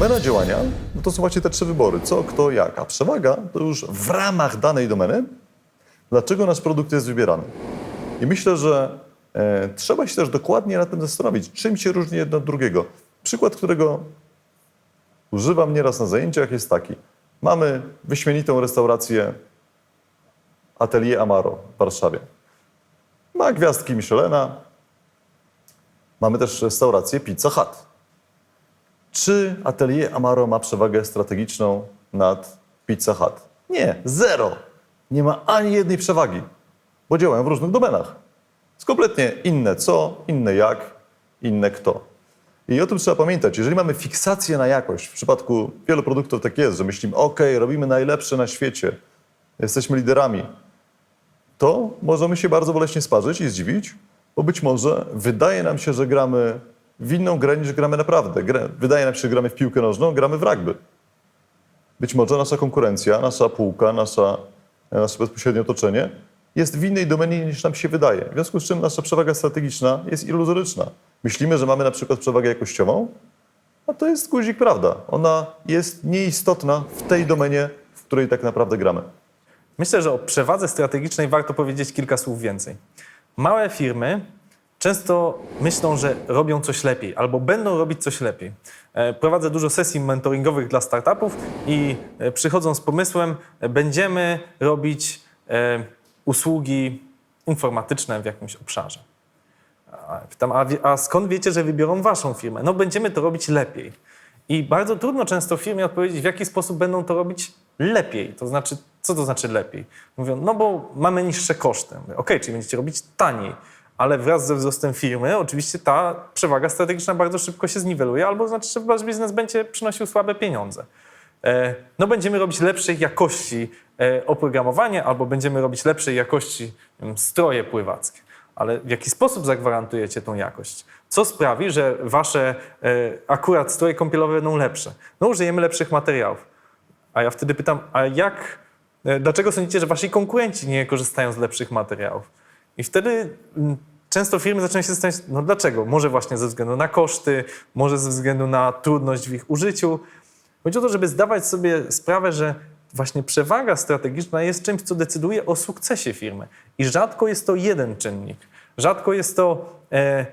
domena działania, no to są właśnie te trzy wybory. Co, kto, jak. A przewaga to już w ramach danej domeny, dlaczego nasz produkt jest wybierany. I myślę, że e, trzeba się też dokładnie nad tym zastanowić, czym się różni jedno od drugiego. Przykład, którego używam nieraz na zajęciach jest taki. Mamy wyśmienitą restaurację Atelier Amaro w Warszawie. Ma gwiazdki Michelena. Mamy też restaurację Pizza Hut. Czy Atelier Amaro ma przewagę strategiczną nad Pizza Hut? Nie, zero. Nie ma ani jednej przewagi, bo działają w różnych domenach. Jest kompletnie inne co, inne jak, inne kto. I o tym trzeba pamiętać. Jeżeli mamy fiksację na jakość, w przypadku wielu produktów tak jest, że myślimy, ok, robimy najlepsze na świecie, jesteśmy liderami, to możemy się bardzo boleśnie sparzyć i zdziwić, bo być może wydaje nam się, że gramy w inną grę niż gramy naprawdę. Grę, wydaje nam się, że gramy w piłkę nożną, gramy w rugby. Być może nasza konkurencja, nasza półka, nasza, nasze bezpośrednie otoczenie jest w innej domenie niż nam się wydaje. W związku z czym nasza przewaga strategiczna jest iluzoryczna. Myślimy, że mamy na przykład przewagę jakościową, a to jest guzik prawda. Ona jest nieistotna w tej domenie, w której tak naprawdę gramy. Myślę, że o przewadze strategicznej warto powiedzieć kilka słów więcej. Małe firmy często myślą, że robią coś lepiej albo będą robić coś lepiej. E, Prowadzę dużo sesji mentoringowych dla startupów i e, przychodzą z pomysłem, będziemy robić e, usługi informatyczne w jakimś obszarze. Pytam, a, a skąd wiecie, że wybiorą waszą firmę? No będziemy to robić lepiej. I bardzo trudno często firmie odpowiedzieć, w jaki sposób będą to robić lepiej. To znaczy, co to znaczy lepiej? Mówią, no bo mamy niższe koszty. Okej, czyli będziecie robić taniej, ale wraz ze wzrostem firmy oczywiście ta przewaga strategiczna bardzo szybko się zniweluje, albo znaczy, że wasz biznes będzie przynosił słabe pieniądze. E, No będziemy robić lepszej jakości e, oprogramowanie, albo będziemy robić lepszej jakości wiem, stroje pływackie. Ale w jaki sposób zagwarantujecie tą jakość? Co sprawi, że wasze e, akurat stroje kąpielowe będą lepsze? No użyjemy lepszych materiałów. A ja wtedy pytam, a jak, dlaczego sądzicie, że wasi konkurenci nie korzystają z lepszych materiałów? I wtedy mm, często firmy zaczynają się zastanawiać, no dlaczego? Może właśnie ze względu na koszty, może ze względu na trudność w ich użyciu. Chodzi o to, żeby zdawać sobie sprawę, że właśnie przewaga strategiczna jest czymś, co decyduje o sukcesie firmy. I rzadko jest to jeden czynnik. Rzadko jest to e,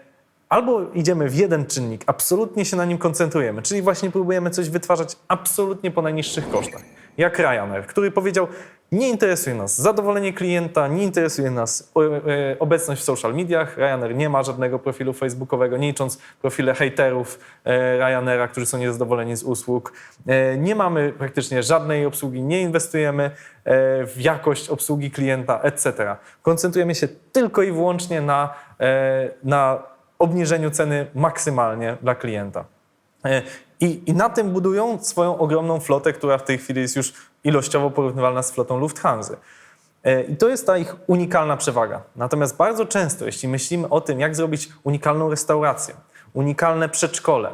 albo idziemy w jeden czynnik, absolutnie się na nim koncentrujemy, czyli właśnie próbujemy coś wytwarzać absolutnie po najniższych kosztach. Jak Ryanair, który powiedział, nie interesuje nas zadowolenie klienta, nie interesuje nas o, e, obecność w social mediach. Ryanair nie ma żadnego profilu facebookowego, nie licząc profile hejterów e, Ryanaira, którzy są niezadowoleni z usług. E, nie mamy praktycznie żadnej obsługi, nie inwestujemy e, w jakość obsługi klienta, etc. Koncentrujemy się tylko i wyłącznie na, e, na obniżeniu ceny maksymalnie dla klienta. I, I na tym budują swoją ogromną flotę, która w tej chwili jest już ilościowo porównywalna z flotą Lufthansa. E, I to jest ta ich unikalna przewaga. Natomiast bardzo często, jeśli myślimy o tym, jak zrobić unikalną restaurację, unikalne przedszkole,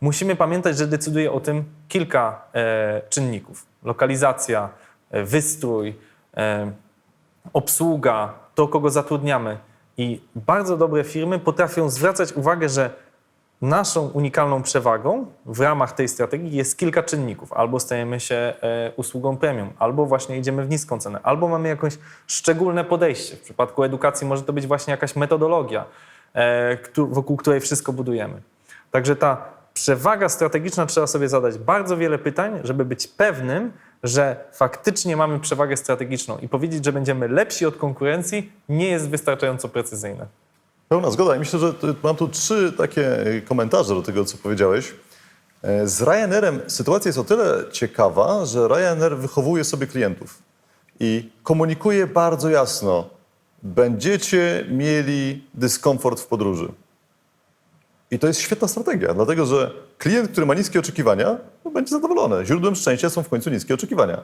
musimy pamiętać, że decyduje o tym kilka e, czynników. Lokalizacja, e, wystrój, e, obsługa, to kogo zatrudniamy. I bardzo dobre firmy potrafią zwracać uwagę, że naszą unikalną przewagą w ramach tej strategii jest kilka czynników. Albo stajemy się e, usługą premium, albo właśnie idziemy w niską cenę, albo mamy jakieś szczególne podejście. W przypadku edukacji może to być właśnie jakaś metodologia, e, wokół której wszystko budujemy. Także ta przewaga strategiczna trzeba sobie zadać bardzo wiele pytań, żeby być pewnym, że faktycznie mamy przewagę strategiczną i powiedzieć, że będziemy lepsi od konkurencji, nie jest wystarczająco precyzyjne. Pełna zgoda. I myślę, że mam tu trzy takie e, komentarze do tego, co powiedziałeś. E, Z Ryanairem sytuacja jest o tyle ciekawa, że Ryanair wychowuje sobie klientów i komunikuje bardzo jasno, będziecie mieli dyskomfort w podróży. I to jest świetna strategia, dlatego że klient, który ma niskie oczekiwania, no, będzie zadowolony. Źródłem szczęścia są w końcu niskie oczekiwania.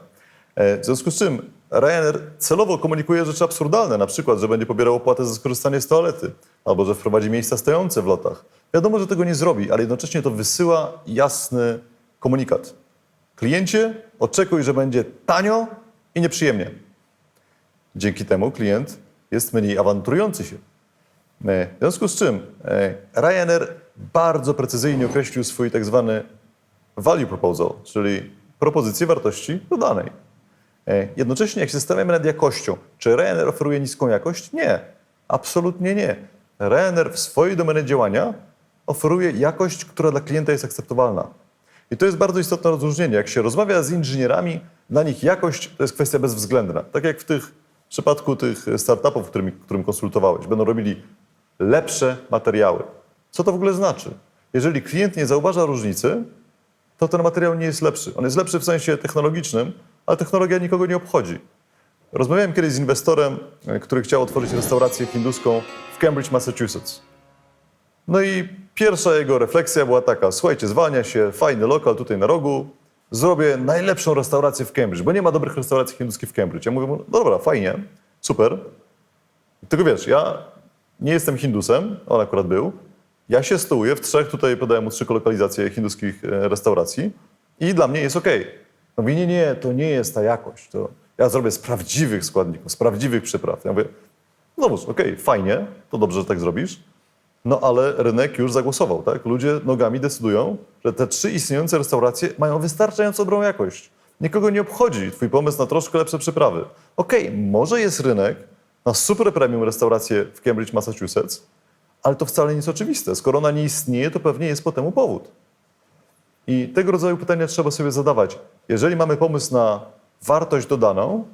E, W związku z czym Ryanair celowo komunikuje rzeczy absurdalne, na przykład, że będzie pobierał opłatę za skorzystanie z toalety, albo że wprowadzi miejsca stojące w lotach. Wiadomo, że tego nie zrobi, ale jednocześnie to wysyła jasny komunikat. Kliencie, oczekuj, że będzie tanio i nieprzyjemnie. Dzięki temu klient jest mniej awanturujący się. E, W związku z czym e, Ryanair bardzo precyzyjnie określił swój tak zwany value proposal, czyli propozycję wartości dodanej. E, Jednocześnie, jak się zastanawiamy nad jakością, czy Ryanair oferuje niską jakość? Nie, absolutnie nie. Ryanair w swojej domenie działania oferuje jakość, która dla klienta jest akceptowalna. I to jest bardzo istotne rozróżnienie. Jak się rozmawia z inżynierami, dla nich jakość to jest kwestia bezwzględna. Tak jak w tych w przypadku tych startupów, którymi, którym konsultowałeś, będą robili lepsze materiały. Co to w ogóle znaczy? Jeżeli klient nie zauważa różnicy, to ten materiał nie jest lepszy. On jest lepszy w sensie technologicznym, ale technologia nikogo nie obchodzi. Rozmawiałem kiedyś z inwestorem, e, który chciał otworzyć restaurację hinduską w Cambridge, Massachusetts. No i pierwsza jego refleksja była taka: słuchajcie, zwalnia się, fajny lokal tutaj na rogu, zrobię najlepszą restaurację w Cambridge, bo nie ma dobrych restauracji hinduskich w Cambridge. Ja mówię, no dobra, fajnie, super. Tylko wiesz, ja nie jestem Hindusem, on akurat był. Ja się stołuję w trzech, tutaj podałem mu trzy lokalizacje hinduskich e, restauracji i dla mnie jest okej. No mówi, nie, nie, to nie jest ta jakość. To ja zrobię z prawdziwych składników, z prawdziwych przypraw. Ja mówię, no okej, fajnie, to dobrze, że tak zrobisz. No ale rynek już zagłosował, tak? Ludzie nogami decydują, że te trzy istniejące restauracje mają wystarczająco dobrą jakość. Nikogo nie obchodzi twój pomysł na troszkę lepsze przyprawy. Okej, może jest rynek na super premium restaurację w Cambridge, Massachusetts, ale to wcale nie jest oczywiste. Skoro ona nie istnieje, to pewnie jest po temu powód. I tego rodzaju pytania trzeba sobie zadawać. Jeżeli mamy pomysł na wartość dodaną,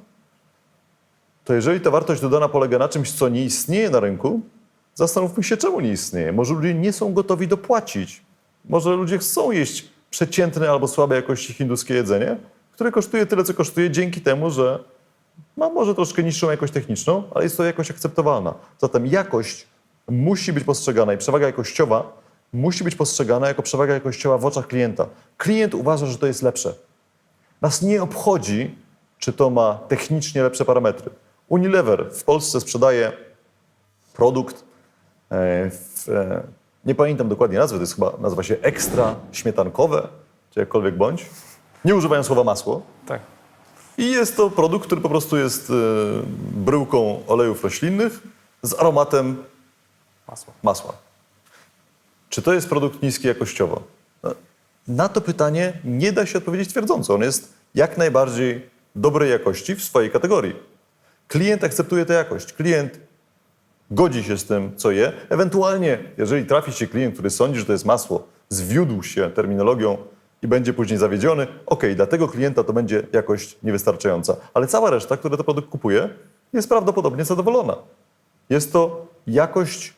to jeżeli ta wartość dodana polega na czymś, co nie istnieje na rynku, zastanówmy się, czemu nie istnieje. Może ludzie nie są gotowi dopłacić. Może ludzie chcą jeść przeciętne albo słabej jakości hinduskie jedzenie, które kosztuje tyle, co kosztuje, dzięki temu, że ma może troszkę niższą jakość techniczną, ale jest to jakość akceptowalna. Zatem jakość musi być postrzegana i przewaga jakościowa musi być postrzegana jako przewaga jakościowa w oczach klienta. Klient uważa, że to jest lepsze. Nas nie obchodzi, czy to ma technicznie lepsze parametry. Unilever w Polsce sprzedaje produkt, e, w, e, nie pamiętam dokładnie nazwy, to jest chyba, nazywa się ekstra śmietankowe, czy jakkolwiek bądź. Nie używają słowa masło. Tak. I jest to produkt, który po prostu jest e, bryłką olejów roślinnych z aromatem Masło. masła. Czy to jest produkt niski jakościowo? No, Na to pytanie nie da się odpowiedzieć twierdząco. On jest jak najbardziej dobrej jakości w swojej kategorii. Klient akceptuje tę jakość. Klient godzi się z tym, co je. Ewentualnie, jeżeli trafi się klient, który sądzi, że to jest masło, zwiódł się terminologią i będzie później zawiedziony, okej, dla tego klienta to będzie jakość niewystarczająca. Ale cała reszta, która ten produkt kupuje, jest prawdopodobnie zadowolona. Jest to jakość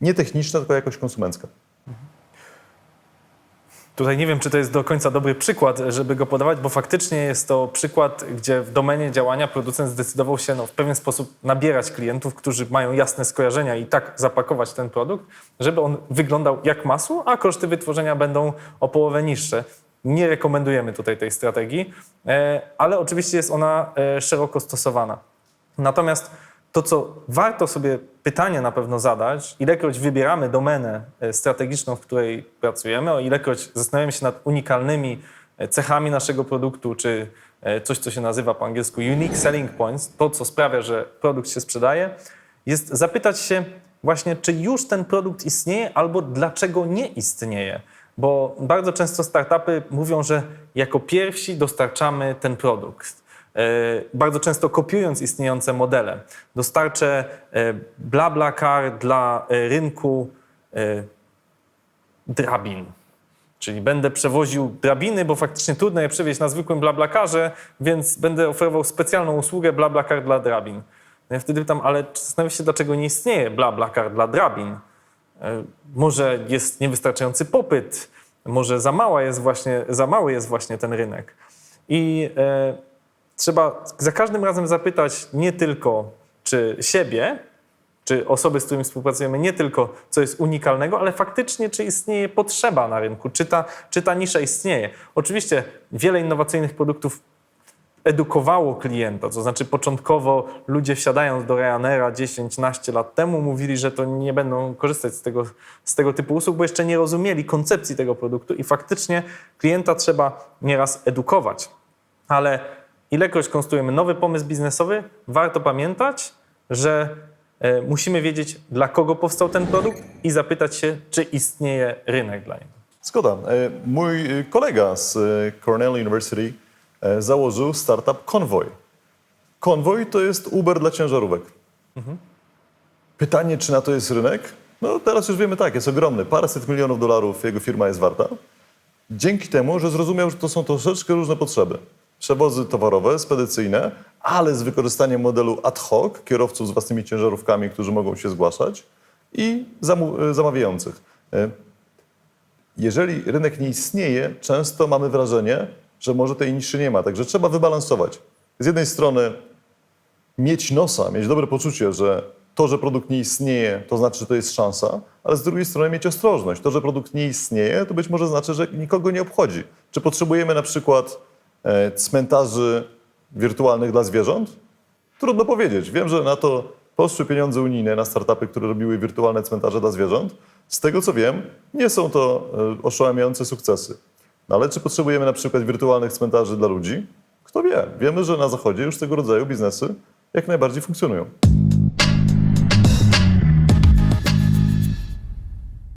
nie techniczna, tylko jakość konsumencka. Tutaj nie wiem, czy to jest do końca dobry przykład, żeby go podawać, bo faktycznie jest to przykład, gdzie w domenie działania producent zdecydował się no, w pewien sposób nabierać klientów, którzy mają jasne skojarzenia i tak zapakować ten produkt, żeby on wyglądał jak masło, a koszty wytworzenia będą o połowę niższe. Nie rekomendujemy tutaj tej strategii, e, ale oczywiście jest ona e, szeroko stosowana. Natomiast to, co warto sobie pytanie na pewno zadać, ilekroć wybieramy domenę e, strategiczną, w której pracujemy, o ilekroć zastanawiamy się nad unikalnymi e, cechami naszego produktu, czy e, coś, co się nazywa po angielsku unique selling points, to, co sprawia, że produkt się sprzedaje, jest zapytać się właśnie, czy już ten produkt istnieje, albo dlaczego nie istnieje. Bo bardzo często startupy mówią, że jako pierwsi dostarczamy ten produkt. E, bardzo często kopiując istniejące modele. Dostarczę e, BlaBlaCar dla e, rynku drabin. Czyli będę przewoził drabiny, bo faktycznie trudno je przewieźć na zwykłym BlaBlaCarze, więc będę oferował specjalną usługę BlaBlaCar dla drabin. No Ja wtedy pytam, ale zastanawiam się, dlaczego nie istnieje BlaBlaCar dla drabin? Może jest niewystarczający popyt, może za, mała jest właśnie, za mały jest właśnie ten rynek. I trzeba za każdym razem zapytać nie tylko, czy siebie, czy osoby, z którymi współpracujemy, nie tylko co jest unikalnego, ale faktycznie, czy istnieje potrzeba na rynku, czy ta, czy ta nisza istnieje. Oczywiście wiele innowacyjnych produktów edukowało klienta, to znaczy początkowo ludzie wsiadając do Ryanaira 10-15 lat temu mówili, że to nie będą korzystać z tego, z tego typu usług, bo jeszcze nie rozumieli koncepcji tego produktu i faktycznie klienta trzeba nieraz edukować. Ale ilekroć konstruujemy nowy pomysł biznesowy, warto pamiętać, że e, musimy wiedzieć, dla kogo powstał ten produkt i zapytać się, czy istnieje rynek dla niego. Zgoda. E, Mój e, kolega z Cornell University założył startup Convoy. Convoy to jest Uber dla ciężarówek. Pytanie, czy na to jest rynek? No teraz już wiemy tak, jest ogromny. Paręset milionów dolarów jego firma jest warta. Dzięki temu, że zrozumiał, że to są troszeczkę różne potrzeby. Przewozy towarowe, spedycyjne, ale z wykorzystaniem modelu ad hoc, kierowców z własnymi ciężarówkami, którzy mogą się zgłaszać i e, zamawiających. E, jeżeli rynek nie istnieje, często mamy wrażenie, że może tej niszy nie ma. Także trzeba wybalansować. Z jednej strony mieć nosa, mieć dobre poczucie, że to, że produkt nie istnieje, to znaczy, że to jest szansa, ale z drugiej strony mieć ostrożność. To, że produkt nie istnieje, to być może znaczy, że nikogo nie obchodzi. Czy potrzebujemy na przykład cmentarzy wirtualnych dla zwierząt? Trudno powiedzieć. Wiem, że na to poszły pieniądze unijne na startupy, które robiły wirtualne cmentarze dla zwierząt. Z tego co wiem, nie są to e, oszałamiające sukcesy. No ale czy potrzebujemy na przykład wirtualnych cmentarzy dla ludzi? Kto wie? Wiemy, że na Zachodzie już tego rodzaju biznesy jak najbardziej funkcjonują.